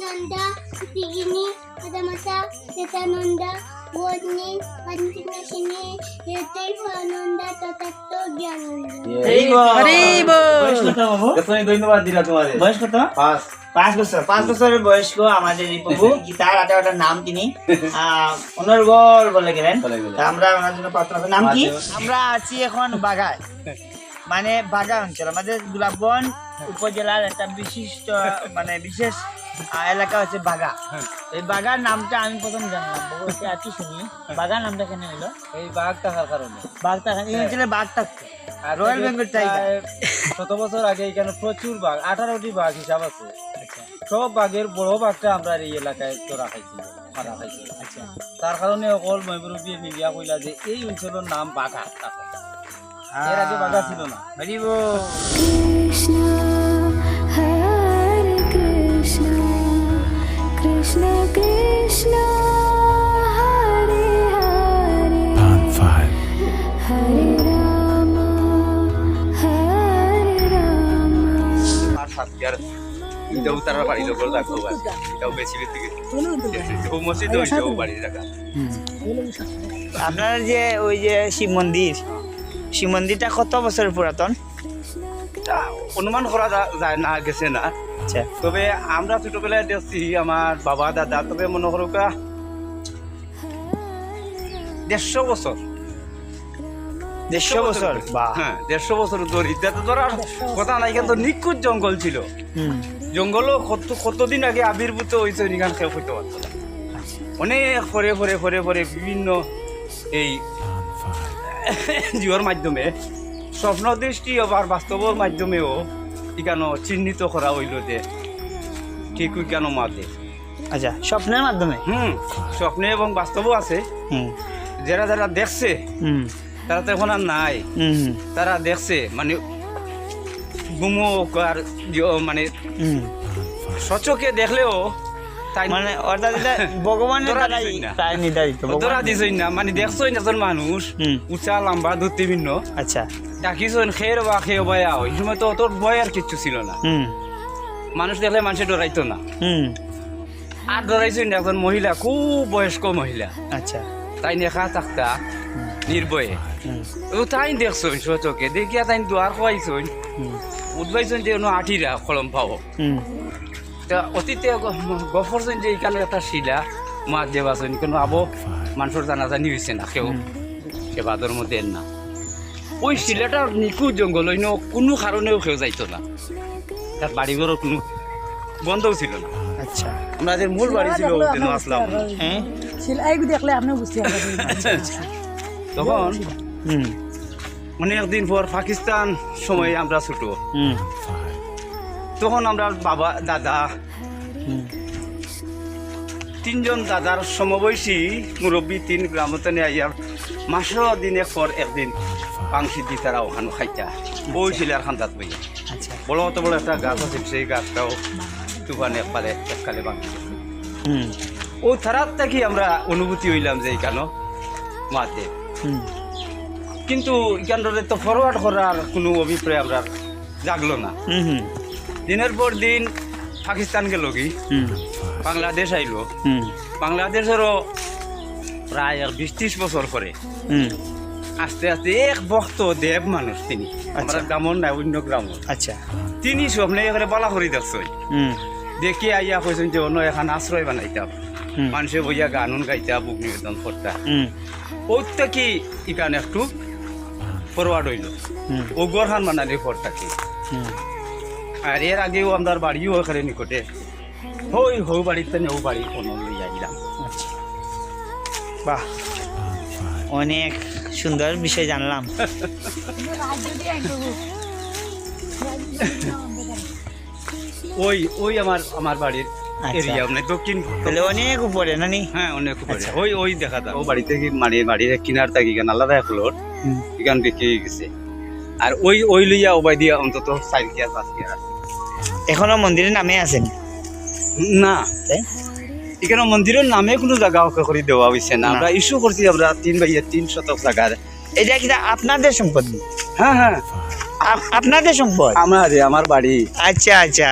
নন্দা তিগিনি পদমতা শ্বেতানন্দা বোধনি পঞ্চনাশিনী হৃদয় আনন্দা ততত্ব জ্ঞানন্দ এই হরিব। বয়স কত বাবু? যতই ধন্যবাদ দিলা তোমাদের। বয়স কত? পাঁচ। পাঁচ বছর পাঁচ বছরের বয়স্ক আমাদের এই প্রভু। গীতার আটা আটার নাম তিনি। আহ, অনর্গল বলে গেলেন। আমরা ওনার জন্য প্রার্থনা নাম কি? আচ্ছা। আমরা আছি এখন বাগায় মানে বাগা অঞ্চল আমাদের গোলাপগঞ্জ উপজেলার একটা বিশিষ্ট মানে বিশেষ এলাকা হচ্ছে বাগা এই বাগার নামটা আমি প্রথম জানলাম বলতে শুনি বাগা নামটা কেন হলো? এই বাঘ থাকার কারণে। বাঘ থাকা এই অঞ্চলে বাঘ থাকতো। আর রয়্যাল বেঙ্গল টাইগার শত বছর আগে এখানে প্রচুর বাঘ আঠারোটি বাঘ হিসাব আছে। আচ্ছা। সব বাঘের বড় বাঘটা আমরা এই এলাকায় তো রাখাইছিল মারা খাইছিল আচ্ছা। তার কারণে অকল ময়ূরবী মিডিয়া কইলা যে এই অঞ্চলের নাম বাঘা। এর আগে বাঘা ছিল না। হরিব Krishna, Hare Krishna, Krishna Krishna, Hare Hare, Hare Rama, Hare Rama. আর সাতটার এটাও তারা বাড়ি লোকের রাখব এটাও বেশি বেশি ও মসজিদ ওইটাও বাড়ি রাখা আপনার যে ওই যে শিব মন্দির শিব মন্দিরটা কত বছর পুরাতন অনুমান করা যায় না গেছে না। আচ্ছা। তবে আমরা ছোটবেলায় দেখছি আমার বাবা দাদা তবে মনে করো দেড়শো বছর দেড়শো বছর বা হ্যাঁ দেড়শো বছর ধরে ধরার কথা নাই কিন্তু নিখুঁত জঙ্গল ছিল। জঙ্গলও কত কতদিন আগে আবির্ভূত হয়েছে নিগান খেয়ে হইতে পারতো অনেক পরে পরে পরে পরে বিভিন্ন এই জিওর মাধ্যমে স্বপ্ন দৃষ্টি আবার বাস্তবর মাধ্যমেও ইকানো চিহ্নিত করা হইল যে ঠিক কেন মাতে। আচ্ছা স্বপ্নের মাধ্যমে? হুম স্বপ্নে এবং বাস্তবও আছে। হুম। যারা যারা দেখছে হুম। তারা তো এখন আর নাই তারা দেখছে মানে গুমুক আর মানে সচকে দেখলেও মানে অর্থাৎ এটা ভগবানের দ্বারাই তাই নির্ধারিত ধরা দিছই না মানে দেখছই না একজন মানুষ। উঁচা লম্বা ধরতে ভিন্ন। আচ্ছা। ডাকিছই খের বা খেয়ে বয়া ওই সময় তো তোর ভয় আর কিচ্ছু ছিল না। মানুষ দেখলে মানুষে ডরাইতো না। আর ডরাইছই না একজন মহিলা খুব বয়স্ক মহিলা। আচ্ছা। তাই নেখা থাকতা নির্ভয়ে। ও তাই দেখছই সচকে। দেখিয়া তাই দুয়ার খোয়াইছই। উঠবাইছই যে আঠিরা কলম পাবো। তা অতীতে গফরছেন যে এখানে একটা শিলা মা দেবাছেন কেন আবো মানুষের জানাজানি হয়েছে না কেউ সে বাদর মধ্যে না। ওই শিলাটা নিখুঁত জঙ্গল অন্য কোনো কারণেও কেউ যাইতো না। তার বাড়িঘরও কোনো বন্ধও ছিল না। আচ্ছা। আমাদের মূল বাড়ি ছিল যেন আসলাম হ্যাঁ দেখলে আপনি বুঝতে পারবেন তখন হুম। অনেকদিন পর পাকিস্তান সময় আমরা ছোট। হুম। তখন আমরা বাবা দাদা তিনজন দাদার সমবয়সী মুরব্বী তিন গ্রামতে আইয়া মাসের দিনে পর একদিন পাংশি দি তারা ওখানে খাইতা। ওই শিলার খান্দাত বইয়া আচ্ছা। বড় মতো বড় একটা গাছ আছে সেই গাছটাও তুফানে একবারে এককালে। হুম। ও থারার থেকে আমরা অনুভূতি হইলাম যে এখানো মাতে কিন্তু এখানটাতে তো ফরওয়ার্ড করার কোনো অভিপ্রায় আমরা জাগলো না। হুম হুম। দিনের পর দিন পাকিস্তান গেল কি বাংলাদেশ আইলো। বাংলাদেশেরও প্রায় আর বিশ ত্রিশ বছর পরে আস্তে আস্তে এক ভক্ত দেব মানুষ তিনি। আমরা আচ্ছা। গ্রামর নাই অন্য গ্রাম আচ্ছা। তিনি স্বপ্নে এবারে বালা করি দেখছই। হুম। দেখি আইয়া কইছেন যে অন্য এখন আশ্রয় বানাইতাম মানুষে বইয়া গানুন গাইতা বুক নিবেদন করতা হুম। ওইটা কি ইকান একটু ফরওয়ার্ড হইল। ও গরহান বানালি থাকি হুম। আর এর আগেও আমার বাড়িও এখানে নিকটে। হই হৌ বাড়িতে ও বাড়ি কোনো লইয়া আইলাম আচ্ছা। বাহ। অনেক সুন্দর বিষয় জানলাম। ওই ওই আমার আমার বাড়ির আচ্ছা। এরিয়া মানে দক্ষিণ তাহলে অনেক উপরে নানি? হ্যাঁ অনেক উপরে। আচ্ছা। ওই ওই দেখা যায় ও বাড়ি থেকে মানে বাড়ির কিনার থাকি কেন আলাদা ফ্লোর। এখান থেকে গেছে। আর ওই ওই লইয়া ওবাই দিয়া অন্তত চার গিয়া পাঁচ গিয়া আছে। এখনও মন্দিরের নামে আছেন না? এখানে মন্দিরের নামে কোনো জায়গা ওকে করে দেওয়া হয়েছে না। আমরা ইস্যু করছি আমরা তিন ভাইয়া তিন শতক জায়গার। এটা কি আপনাদের সম্পত্তি হ্যাঁ হ্যাঁ। আপনাদের সম্পদ? আমার আমার বাড়ি। আচ্ছা আচ্ছা।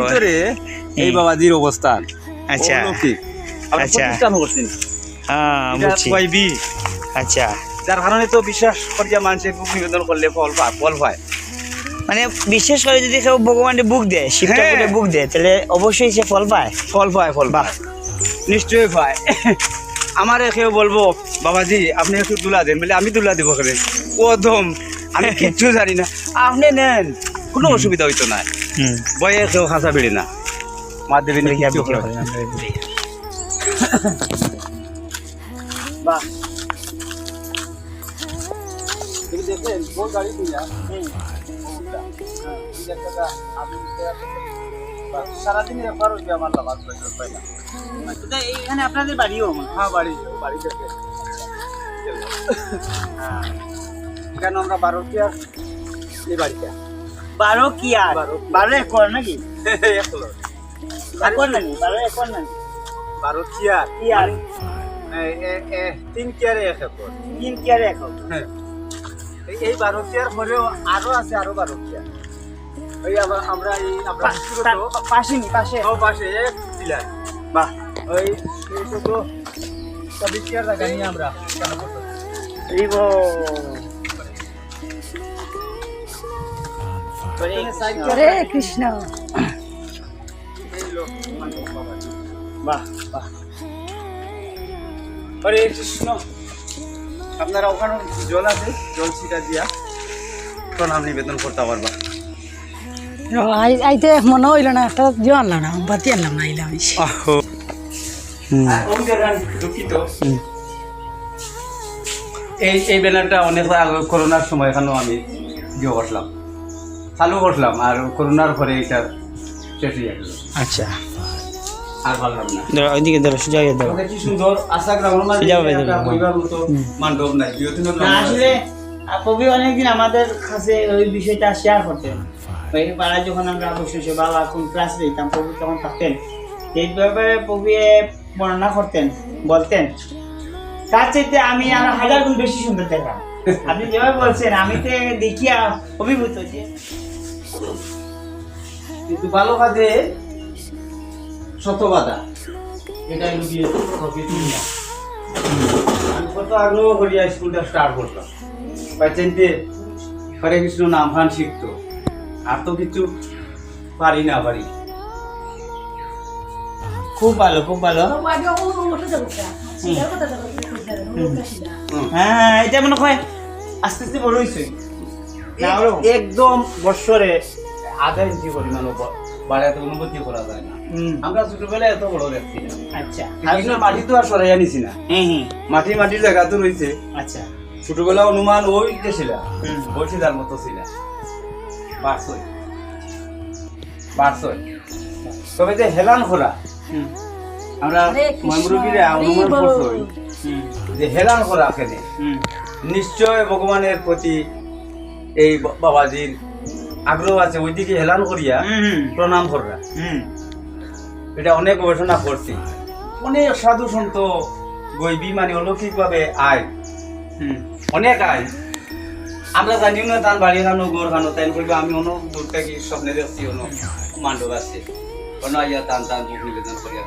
ভিতরে এই বাবাজির অবস্থান। আচ্ছা। আচ্ছা। হ্যাঁ। আচ্ছা। যার কারণে তো বিশ্বাস করিয়া মানুষের নিবেদন করলে ফল পায় ফল পায়। মানে বিশেষ করে যদি কেউ ভগবানের বুক দেয় শিব হ্যাঁ। বুক দেয় তাহলে অবশ্যই সে ফল পায়। ফল পায় ফল পায়। নিশ্চয়ই পায়। আমার কেউ বলব বাবাজি আপনি একটু দুলা দেন বলে আমি দুলা দেবো কেন? প্রথম আমি কিচ্ছু জানি না। আপনি নেন কোনো অসুবিধা হইতো না। হুম। বয়ে কেউ হাসা বেড়ে না। মা দেবেন বিক্রি কিচ্ছু করে করে না। আমরা বিক্রি। বাহ। দেখলেন কোন গাড়ি নিয়া সারাদিন একবার হইবে আমার লাভাজ পাই না এইখানে আপনাদের বাড়িও হয়। হ্যাঁ বাড়ি বাড়ি থেকে কেন আমরা বারো টিয়ার এই বাড়িটা বারো কি আর বারো। একর নাকি। একর নাকি বারো একর নাকি বারো টিয়ার কি আর এ- এ- এ- তিন টিয়ারে এক একর তিন কি আর একর হ্যাঁ। এই- এই বারো পরেও আরও আছে আরও বারো ওই আমরা এই আমরা পাশে নি পাশে। সব পাশে টিলার বাহ। ওই তো চব্বিশ জায়গা নিয়ে আমরা কেন করতে হরে কৃষ্ণ। বাহ বাহ। হরে কৃষ্ণ। আপনারা ওখানে জল আছে? জল ছিটা দিয়া প্রণাম নিবেদন করতে পারবা। আই- আইতে মনে হইল না একটা জিও আনলাম না বাতি আনলাম না আইলাম দুঃখিত এই এই ব্যানারটা অনেক আগে করোনার সময় এখানেও আমি ইয়ে করলাম চালু করলাম আর করোনার পরে এটা শেষ হয়ে গেল। আচ্ছা। আর ভাবলাম না। ধরো ওইদিকে ধরো সোজা হয়ে ধরো কি সুন্দর আশা গ্রামের মাঝে সুজা একটা পরিবার মতো মান্ডব নাই। বিয়তিনের না আসলে কবি অনেকদিন আমাদের কাছে ওই বিষয়টা শেয়ার করতেন পাড়ায় যখন আমরা বসে বাবা কোন ক্লাস দিতাম কবি তখন থাকতেন। এই ব্যাপারে কবি বর্ণনা করতেন বলতেন। তার চাইতে আমি আর হাজার গুণ বেশি সুন্দর দেখলাম আপনি যেভাবে বলছেন আমি তো দেখিয়া অভিভূত যে কিন্তু ভালো কাজে শত বাধা এটা লুকিয়ে। আমি কত আগ্রহ করিয়া স্কুলটা স্টার্ট করলাম। পাইছেনতে হরে কৃষ্ণ নাম শিখতো। আর তো কিছু পারি না পারি। খুব ভালো খুব ভালো। হ্যাঁ এটা মনে হয় আস্তে আস্তে বড় হয়েছে একদম বৎসরে আধা ইঞ্চি পরিমাণ বাড়াতে অনুভূতি করা যায় না। আমরা ছোটবেলায় এত বড় দেখছি না। আচ্ছা। মাটি তো আর সরাইয়া নিছি না। হ্যাঁ হ্যাঁ। মাটি মাটির জায়গা তো রয়েছে। আচ্ছা। ছোটবেলা অনুমান ওই যে ছিল। হুম। ওই মতো ছিল। বারসই বারসই তবে যে হেলান খোলা আমরা অনুমান যে খোলা কেনে। নিশ্চয় ভগবানের প্রতি এই বাবাজির আগ্রহ আছে ওইদিকে হেলান করিয়া প্রণাম করা এটা অনেক গবেষণা করছি। অনেক সাধু সন্ত গৈবী মানে অলৌকিকভাবে আয়। অনেক আয়। আমরা জানিও না তার বাড়ি খানো গোর খানো তাই কইবে আমি অন্য দূর থেকে স্বপ্নে দেখছি অন্য মান্ডব আছে। অন্য আইয়া টান টান বুক নিবেদন করিয়া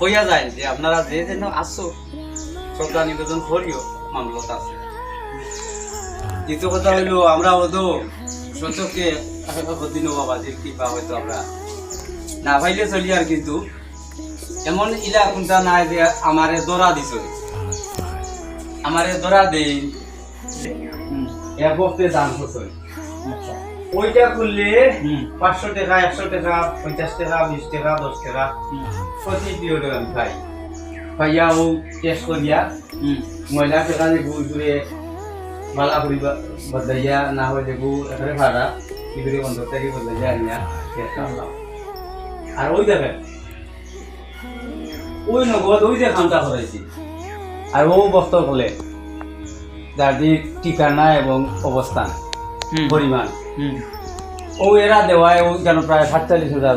হইয়া যায়। যে আপনারা যে যেন আসো শ্রদ্ধা নিবেদন করিও মামলত আছে। দ্বিতীয় কথা হইল আমরা হয়তো সচকে দিনও বাবাজির কৃপা হয়তো আমরা না পাইলে চলি আর কিন্তু। এমন ইলা কোনটা নাই যে আমারে দরা দিছ। আমারে দরা দেই। এক বক্তে দান আচ্ছা। ওইটা করলে পাঁচশো টাকা একশো টাকা পঞ্চাশ টাকা বিশ টাকা দশ টাকা প্রতি পিরিয়ডে আমি পাই পাইয়া ও টেস্ট করিয়া ময়লা টাকা যে ঘুরে মালা করি বদলাইয়া না হলে গু এখানে ভাড়া ইগুলি বন্ধ থেকে বদলাইয়া আনিয়া আর ওই দেখেন ওই নগদ ওই যে খামটা করাইছি আর ও বস্তর যার দিক ঠিকানা এবং অবস্থান পরিমাণ ও এরা দেওয়ায় ও যেন প্রায় সাতচল্লিশ হাজার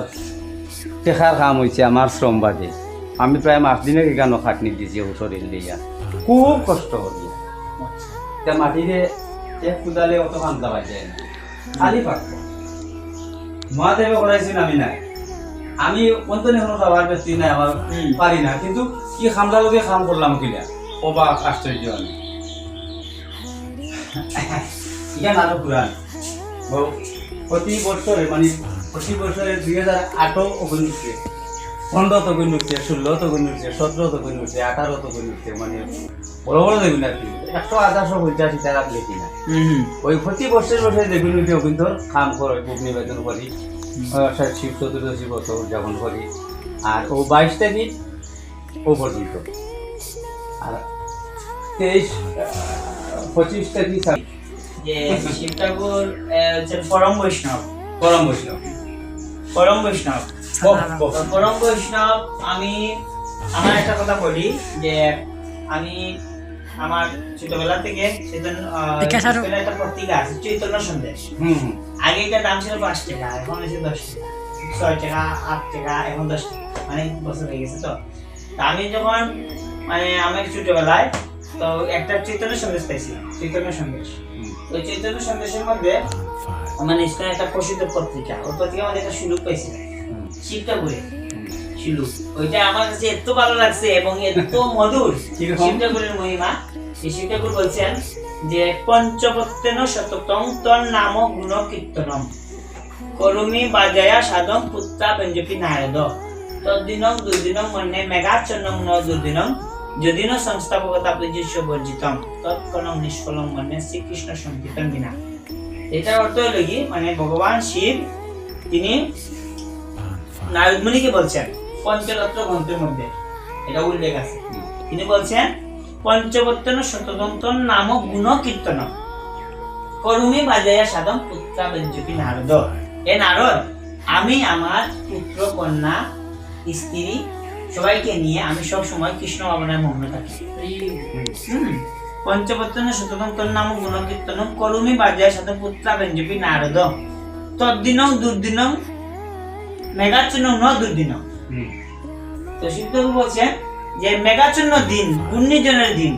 টেকার কাম হয়েছে আমার শ্রম বাদে আমি প্রায় মাস দিনে কেন খাটনি দিছি ও শরীর দিয়া খুব কষ্ট করি তা মাটিরে এক কুদালে অত খান্তা পাই যায় না। খালি আমি নাই। আমি অন্তনে কোনো খাবার নাই, আমার পারি না। কিন্তু কি খামলা লোকে খাম করলাম কিনা? অবাক, আশ্চর্য আমি। প্রতি বছরে মানে প্রতি বছরে দুই হাজার আটও অগুন পনেরো তো গুণ উঠছে ষোলো তো গুণ উঠছে সতেরো তো গুণ উঠছে আঠারো তো গুণ উঠছে মানে বড় বড় আর কি? একশো আঠাশো পঞ্চাশ রাখলে কিনা। ওই প্রতি বছর বছরে দেখুন উঠে কিন্তু খাম করে বুক নিবেদন করি। অর্থাৎ শিব চতুর্দশী ব্রত উদযাপন করি। আর ও বাইশ তারিখ ও পর্যন্ত। আর তেইশ পঁচিশ তারিখ যে শিব ঠাকুর হচ্ছে পরম বৈষ্ণব। গরম বৈষ্ণব। পরম বৈষ্ণব। পরম বৈষ্ণব আমি আমার একটা কথা বলি যে আমি আমার ছোটবেলা থেকে সেজন্য একটা পত্রিকা আছে চৈতন্য সন্দেশ। আগে এটার দাম ছিল পাঁচ টাকা এখন হয়েছে দশ টাকা ছয় টাকা আট টাকা এখন দশ টাকা অনেক বছর হয়ে গেছে তো। আমি যখন মানে আমার ছোটবেলায় তো একটা চৈতন্য সন্দেশ পাইছিলাম চৈতন্য সন্দেশ। ওই চৈতন্য সন্দেশের মধ্যে মানে স্কুলে একটা প্রসিদ্ধ পত্রিকা ওই পত্রিকা মধ্যে একটা সুযোগ পাইছিলাম। হুম, শিবটা শিলুক ওইটা আমার কাছে এত ভালো লাগছে এবং এত মধুর। মহিমা। এই বলছেন যে পঞ্চপত্তেন শতকং তন নাম গুণ কীর্তনম। করুমি বাজায়া সাধম পুত্রা পঞ্জপি নারদ। মেঘাচ্ছন্নং ন যদিন সংস্থাপকতা পূজ্য বর্জিতম। তৎকলং নিষ্ফলং মন্যে শ্রীকৃষ্ণ সংকীর্তন বিনা এটার অর্থ হলো কি? মানে ভগবান শিব তিনি নারদমণিকে বলছেন। পঞ্চরত্ন গ্রন্থের মধ্যে। এটা উল্লেখ আছে। তিনি বলছেন পঞ্চবর্তন শতদন্তন নাম গুণ কীর্তন করুমি বাজায়া সাধন পুত্রা বেঞ্জপি নারদ। এ নারদ আমি আমার পুত্র কন্যা স্ত্রী সবাইকে নিয়ে আমি সব সময় কৃষ্ণ ভাবনায় মগ্ন থাকি। পঞ্চবর্তন শতদন্তন নাম গুণ কীর্তন করুমি বাজায়া সাধন পুত্রা বেঞ্জপি নারদ। তদ্দিনং দুর্দিনং মেঘাচ্ছন্ন ন দুর্দিন হুম, তো শিবদেব বলছেন যে মেঘাচ্ছন্ন দিন ঘূর্ণিঝড়ের দিন।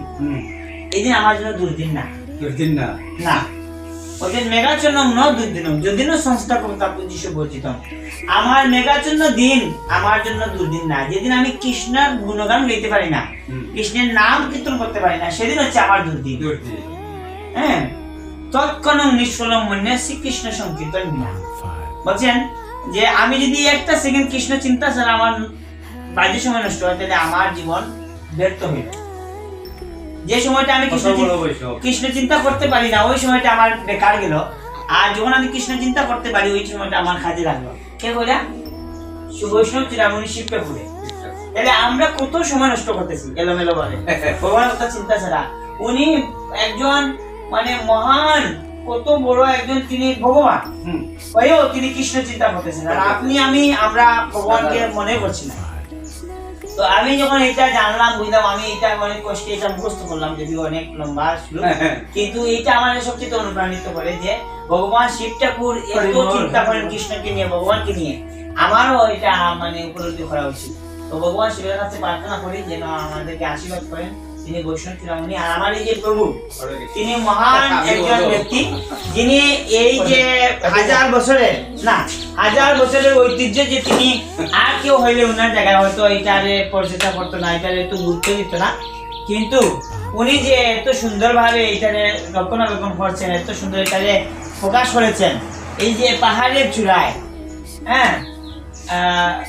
এই দিন আমার জন্য দুর্দিন না। দুর্দিন না? না। বলছেন মেঘাচ্ছন্ন ন যদিনও বর্জিত আমার মেঘাচ্ছন্ন দিন আমার জন্য দুর্দিন না। যেদিন আমি কৃষ্ণের গুণগান গাইতে পারি না কৃষ্ণের নাম কীর্তন করতে পারি না সেদিন হচ্ছে আমার দুর্দিন দুর্দিন হ্যাঁ। তৎক্ষণ নিষ্ফলম মনে শ্রীকৃষ্ণ সংকীর্তন বিনা। বলছেন যে আমি যদি একটা সেকেন্ড কৃষ্ণ চিন্তা ছাড়া আমার বাজে সময় নষ্ট হয় তাহলে আমার জীবন ব্যর্থ হয়ে যে সময়টা আমি কৃষ্ণ কৃষ্ণ চিন্তা করতে পারি না ওই সময়টা আমার বেকার গেল। আর যখন আমি কৃষ্ণ চিন্তা করতে পারি ওই সময়টা আমার কাজে লাগল। কে বলে সুবৈষ্ণব চিরামণি শিবকে ঘুরে তাহলে আমরা কত সময় নষ্ট করতেছি এলোমেলো ভাবে। ভগবানের কথা চিন্তা ছাড়া। উনি একজন মানে মহান কত বড় একজন তিনি ভগবান। হয়েও তিনি কৃষ্ণ চিন্তা করতেছেন। আর আপনি আমি আমরা ভগবানকে মনে করছি না। তো আমি যখন এটা জানলাম বুঝলাম আমি এটা অনেক কষ্টে এটা মুখস্থ করলাম যদিও অনেক লম্বা শ্লোক কিন্তু এটা আমার সবচেয়ে অনুপ্রাণিত করে যে ভগবান শিব ঠাকুর এত। চিন্তা করেন কৃষ্ণকে নিয়ে ভগবানকে নিয়ে। আমারও এটা মানে উপলব্ধি করা উচিত। তো ভগবান শিবের কাছে প্রার্থনা করি যেন আমাদেরকে আশীর্বাদ করেন। তিনি বৈষ্ণব চূড়ামণি আর আমার এই যে প্রভু তিনি মহান একজন ব্যক্তি যিনি এই যে হাজার বছরের না হাজার বছরের ঐতিহ্য যে তিনি আর কেউ হইলে ওনার জায়গায় হয়তো এটারে পরিচর্যা করতো না এটারে একটু গুরুত্ব দিত না। কিন্তু উনি যে এত সুন্দরভাবে এটারে রক্ষণাবেক্ষণ করছেন এত সুন্দর এটারে প্রকাশ করেছেন এই যে পাহাড়ের চূড়ায় হ্যাঁ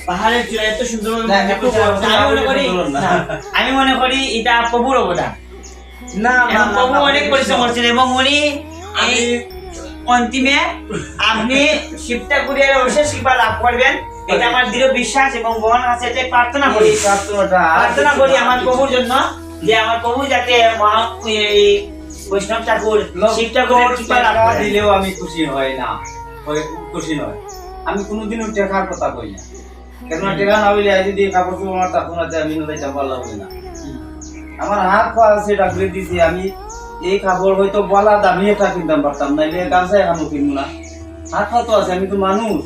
পাহাড়ের চূড়ায় এত সুন্দর আমি মনে করি আমি মনে এটা প্রভুর অবদান। না প্রভু অনেক পরিশ্রম করছেন এবং উনি এই অন্তিমে আপনি শিব ঠাকুরের অশেষ কৃপা লাভ করবেন। এটা আমার দৃঢ় বিশ্বাস এবং কাছে এটাই প্রার্থনা করি। প্রার্থনা করি আমার প্রভুর জন্য যে আমার প্রভু যাতে বৈষ্ণব ঠাকুর শিব টাকা দিলেও আমি খুশি হয় না খুশি নয়। আমি কোনোদিনও টেকার কথা কই না। কেননা টেকা না হইলে আজ যদি কাপড় চোপড় আমার তখন আছে আমি নদী চাপা লাগবে না। আমার হাত পা আছে ডাকলে দিছি, আমি এই কাপড় হয়তো বলা দামি একটা কিনতাম পারতাম নাইলে গামছা এখানো কিনবো না। হাত পা তো আছে, আমি তো মানুষ।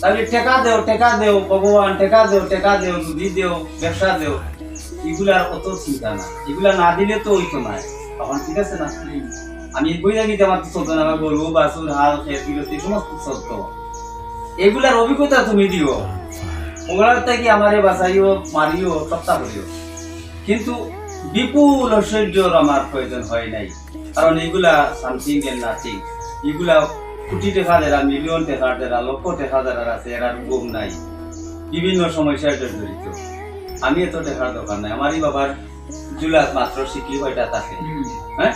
তাহলে টেকা দেও টেকা দেও, ভগবান, টেকা দেও টেকা দেও রুদি দেও, ব্যবসা দেও এগুলার অত চিন্তা না। এগুলা না দিলে তো হইতো না। তখন ঠিক আছে না? আমি বইলা নিতে আমার তো চলতো না আমার গরু, বাছুর, হাল বিরতি, সমস্ত চলতো এগুলার অভিজ্ঞতা তুমি দিও। ওগুলার থেকে আমারে বাঁচাইও মারিও সপ্তাহ করিও। কিন্তু বিপুল ঐশ্বর্যর আমার প্রয়োজন হয় নাই। কারণ এগুলা সামথিং এর নাথিং এগুলা কোটি টাকা দেরা মিলিয়ন টাকা দেরা লক্ষ টাকা দেরা আছে এর আর গুম নাই। বিভিন্ন সমস্যার জড়িত। আমি এত টাকার দরকার নাই। আমারই বাবার জুলাত মাত্র শিখি কয়টা থাকে হ্যাঁ?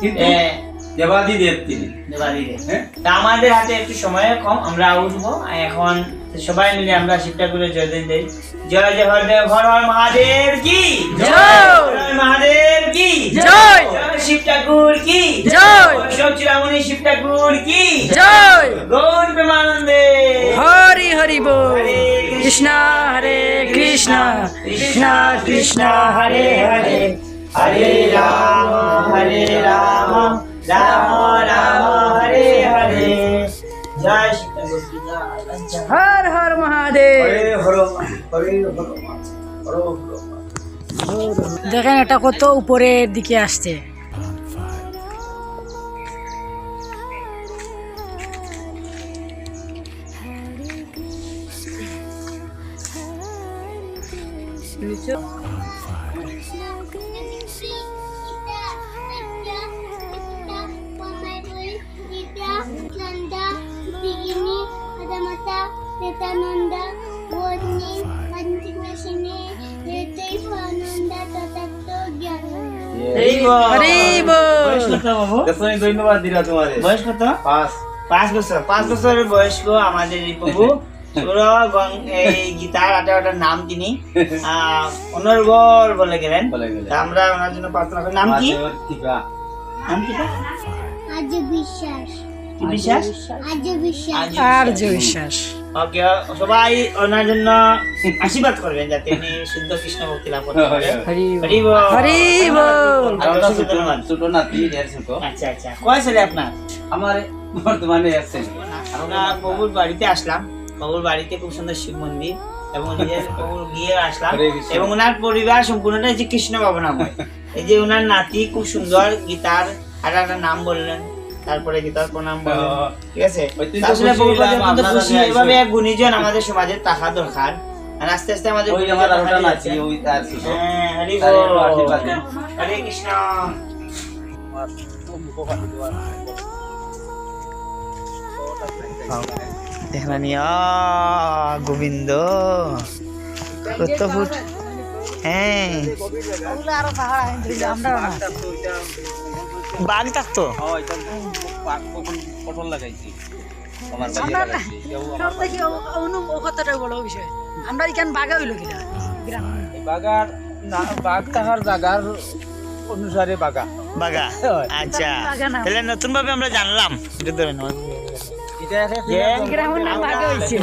কিন্তু এ, দেবাদি দেব তিনি। দেবাদিদেব। হ্যাঁ? তা আমাদের হাতে একটু সময় কম আমরা উঠবো। এখন সবাই মিলে আমরা শিবটা করে জয় দিন দেই। জয় জয় হরদেব হর হর মহাদেব কি? জয়! হর হর মহাদেব কি? জয়! শিব ঠাকুর কি? জয়! বৈষ্ণব চূড়ামণি শিব ঠাকুর কি? জয়! গৌর প্রেমানন্দে। হরি হরি বল। কৃষ্ণ হরে কৃষ্ণ। কৃষ্ণ কৃষ্ণ হরে হরে। হরে রাম হরে রাম। রাম রাম হরে হরে। জয় জয়। হর হর মহাদেব। দেখেন এটা কত উপরের দিকে আসছে। হরি ধন্যবাদ দিলা তোমারে বয়স কত? পাঁচ। পাঁচ বছর। পাঁচ বছরের বয়স্ক আমাদের এই প্রভু এই গীতার আঠারোটার নাম তিনি অনর্গল বলে গেলেন। বলে আমরা ওনার জন্য প্রার্থনা করি। নাম কি। নাম আজ বিশ্বাস। বিশ্বাস? আজ বিশ্বাস। আর যে বিশ্বাস। ওকে সবাই ওনার জন্য আশীর্বাদ করবেন যাতে উনি শুদ্ধ কৃষ্ণ ভক্তি লাভ করতে পারে। ছোট নাতি। আচ্ছা আচ্ছা। কয় ছেলে আপনার? আমার বর্তমানে আছে আমরা বাড়িতে আসলাম। প্রভুর বাড়িতে খুব সুন্দর শিব মন্দির এবং নিজের গিয়ে আসলাম এবং ওনার পরিবার সম্পূর্ণটাই যে কৃষ্ণ ভাবনাময়। এই যে ওনার নাতি খুব সুন্দর গীতার আর একটা নাম বললেন। তারপরে গীতার প্রণাম ঠিক আছে? আসলে খুশি এভাবে এক গুণীজন আমাদের সমাজে থাকা দরকার। আর আস্তে আস্তে আমাদের ওই আমার ওই তার ছোট হ্যাঁ, হরি। হরে কৃষ্ণ। গোবিন্দ। কত ফুট? হ্যাঁ বাঘ থাকতো পটল লাগাইছি? আমার এখানে বাগা হইল কিনা? বাগার বাঘ তাহার জাগার অনুসারে বাগা আচ্ছা। তাহলে নতুন ভাবে আমরা জানলাম।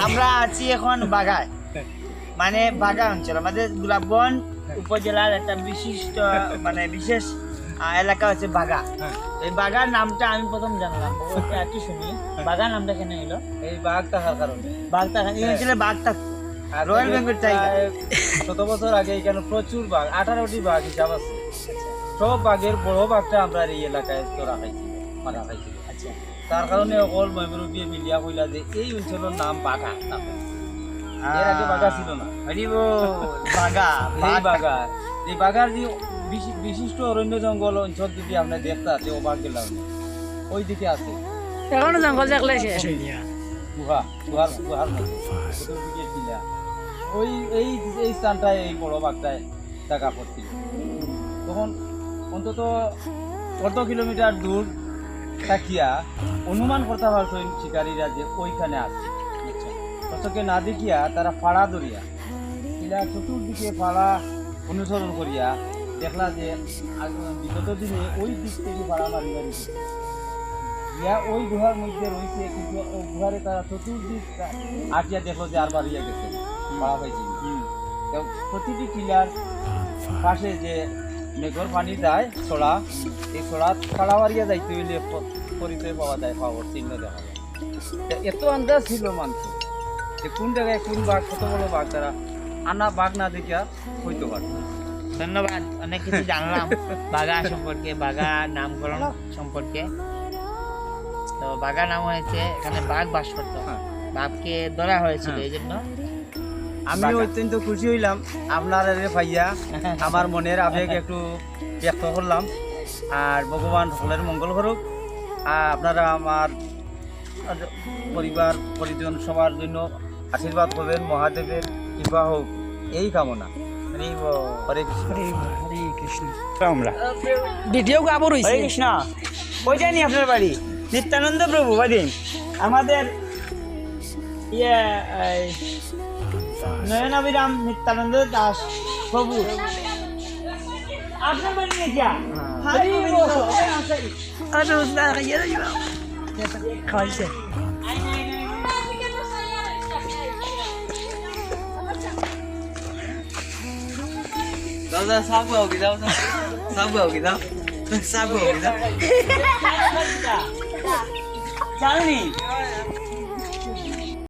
আমরা আছি এখন বাগায় মানে বাগা অঞ্চল। আমাদের গোলাপগঞ্জ উপজেলার একটা বিশিষ্ট মানে বিশেষ এলাকা হচ্ছে বাগা। এই বাগার নামটা আমি প্রথম জানলাম একটু একটু শুনি? বাগা নামটা কেন এলো? এই বাঘ তাহার কারণে। বাঘ থাকা এই অঞ্চলে বাঘ থাকতো। আর রয়্যাল বেঙ্গল টাইগার শত বছর আগে এখানে প্রচুর বাঘ আঠারোটি বাঘ হিসাব আছে। সব বাঘের বড় বাঘটা আমরা এই এলাকায় তো রাখাইছিল মারা খাইছিল আচ্ছা। তার কারণে অকল ময়মরূপী মিলিয়া কইলা যে এই অঞ্চলের নাম বাঘা নামে। এর আগে বাঘা ছিল না। বল, বাগা এই বাঘ এই বাঘার যে বিশিষ্ট অরণ্য জঙ্গল অঞ্চল যদি আপনি দেখতে আছে ও বাঘ গেলাম। ওই দিকে আছে। এখনও জঙ্গল দেখলে শেষ। হয়ে গুহা গুহার গুহার মধ্যে টিলা। ওই এই এই স্থানটায় এই বড় বাঘটায় জায়গা পড়ছিল। তখন অন্তত কত কিলোমিটার দূর থাকিয়া অনুমান করতে পারছেন শিকারীরা যে ওইখানে আছে। অথচকে না দেখিয়া তারা ফাড়া ধরিয়া এরা চতুর্দিকে ফাড়া অনুসরণ করিয়া দেখলা যে বিগত দিনে ওই দিক থেকে ফাড়া দিচ্ছে ইয়া ওই গুহার মধ্যে রয়েছে কিন্তু গুহারে তারা চতুর্দিক আটিয়া দেখল যে আর বাড়িয়া গেছে, পাড়া পাইছে প্রতিটি টিলার পাশে যে মেঘর পানি যায় ছড়া, এই ছড়া পাড়া বাড়িয়া যাইতে হইলে পরিচয় পাওয়া যায়, পাওয়ার চিহ্ন দেখা যায়। এত আন্দাজ ছিল মানুষ যে কোন জায়গায় কোন বাঘ কত বড় বাঘ তারা আনা বাঘ না দেখিয়া হইতে পারত ধন্যবাদ অনেক কিছু জানলাম। বাঘা সম্পর্কে বাঘা নামকরণ সম্পর্কে। তো বাঘা নাম হয়েছে এখানে বাঘ বাস করতো বাঘকে ধরা হয়েছিল এই জন্য আমি অত্যন্ত খুশি হইলাম। আপনার ভাইয়া আমার মনের আবেগ একটু ব্যক্ত করলাম। আর ভগবান সকলের মঙ্গল করুক। আর আপনারা আমার পরিবার পরিজন সবার জন্য আশীর্বাদ করবেন মহাদেবের কৃপা হোক এই কামনা। হরে কৃষ্ণ। হরে কৃষ্ণ। আমরা। ভিডিও গাবো হরে কৃষ্ণ। কই জানি আপনার বাড়ি? নিত্যানন্দ প্রভু বাড়ি আমাদের ইয়ে নিত্যানন্দ দাস প্রভু। আপনার বাড়ি নেই আর রোজ না খাইয়ে দিবা খাইছে দাদা সাবু হোগি দাও সাবু হোগি দাও সাবু হোগি দাও জানি